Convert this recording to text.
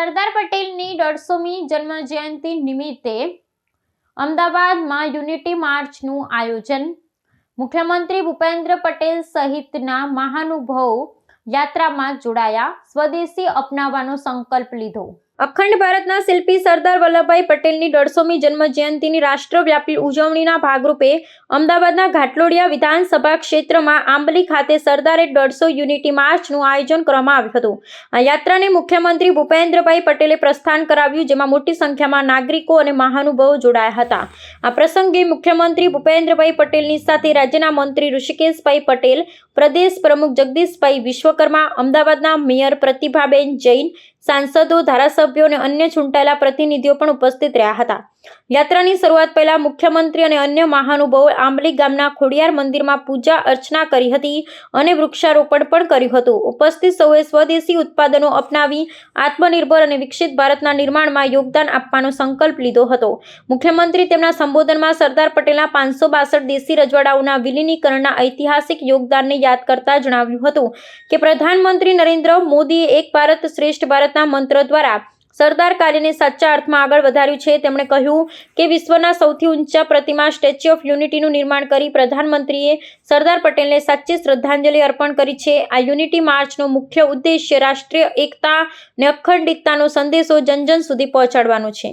સરદાર પટેલની દોઢસોમી જન્મ જયંતિ નિમિત્તે અમદાવાદમાં યુનિટી માર્ચનું આયોજન. મુખ્યમંત્રી ભૂપેન્દ્ર પટેલ સહિતના મહાનુભાવો યાત્રામાં જોડાયા. સ્વદેશી અપનાવવાનો સંકલ્પ લીધો. અખંડ ભારતના શિલ્પી સરદાર વલ્લભભાઈ પટેલની દોઢસોમી જન્મ જયંતિની રાષ્ટ્રવ્યાપી ઉજવણીના ભાગરૂપે અમદાવાદના ઘાટલોડિયા વિધાનસભા ક્ષેત્રમાં આંબલી ખાતે સરદારે દોઢસો યુનિટી માર્ચનું આયોજન કરવામાં આવ્યું હતું. આ યાત્રાને મુખ્યમંત્રી ભૂપેન્દ્રભાઈ પટેલે પ્રસ્થાન કરાવ્યું, જેમાં મોટી સંખ્યામાં નાગરિકો અને મહાનુભાવો જોડાયા હતા. આ પ્રસંગે મુખ્યમંત્રી ભૂપેન્દ્રભાઈ પટેલની સાથે રાજ્યના મંત્રી ઋષિકેશભાઈ પટેલ પ્રદેશ પ્રમુખ જગદીશભાઈ વિશ્વકર્મા, અમદાવાદના મેયર પ્રતિભાબેન જૈન, સાંસદો, ધારાસભ્યો અને અન્ય ચૂંટાયેલા પ્રતિનિધિઓ પણ ઉપસ્થિત રહ્યા હતા. યાત્રાની શરૂઆત પહેલા મુખ્યમંત્રી અને અન્ય મહાનુભાવોએ આંબલી ગામના ખોડિયાર મંદિરમાં પૂજા અર્ચના કરી હતી અને વૃક્ષારોપણ પણ કર્યું હતું. ઉપસ્થિત સૌએ સ્વદેશી ઉત્પાદનો અપનાવી, આત્મનિર્ભર અને વિકસિત ભારતના નિર્માણમાં યોગદાન આપવાનો સંકલ્પ લીધો હતો. મુખ્યમંત્રી તેમના સંબોધનમાં સરદાર પટેલના પાંચસો બાસઠ દેશી રજવાડાઓના વિલીનીકરણના ઐતિહાસિક યોગદાનને યાદ કરતા જણાવ્યું હતું કે પ્રધાનમંત્રી નરેન્દ્ર મોદીએ એક ભારત શ્રેષ્ઠ ભારતના મંત્ર દ્વારા સરદાર કાર્યને સાચા અર્થમાં આગળ વધાર્યું છે. તેમણે કહ્યું કે વિશ્વના સૌથી ઊંચા પ્રતિમા સ્ટેચ્યુ ઓફ યુનિટીનું નિર્માણ કરી પ્રધાનમંત્રીએ સરદાર પટેલને સાચી શ્રદ્ધાંજલિ અર્પણ કરી છે. આ યુનિટી માર્ચનો મુખ્ય ઉદ્દેશ્ય રાષ્ટ્રીય એકતા અને અખંડિતતાનો સંદેશો જન જન સુધી પહોંચાડવાનો છે.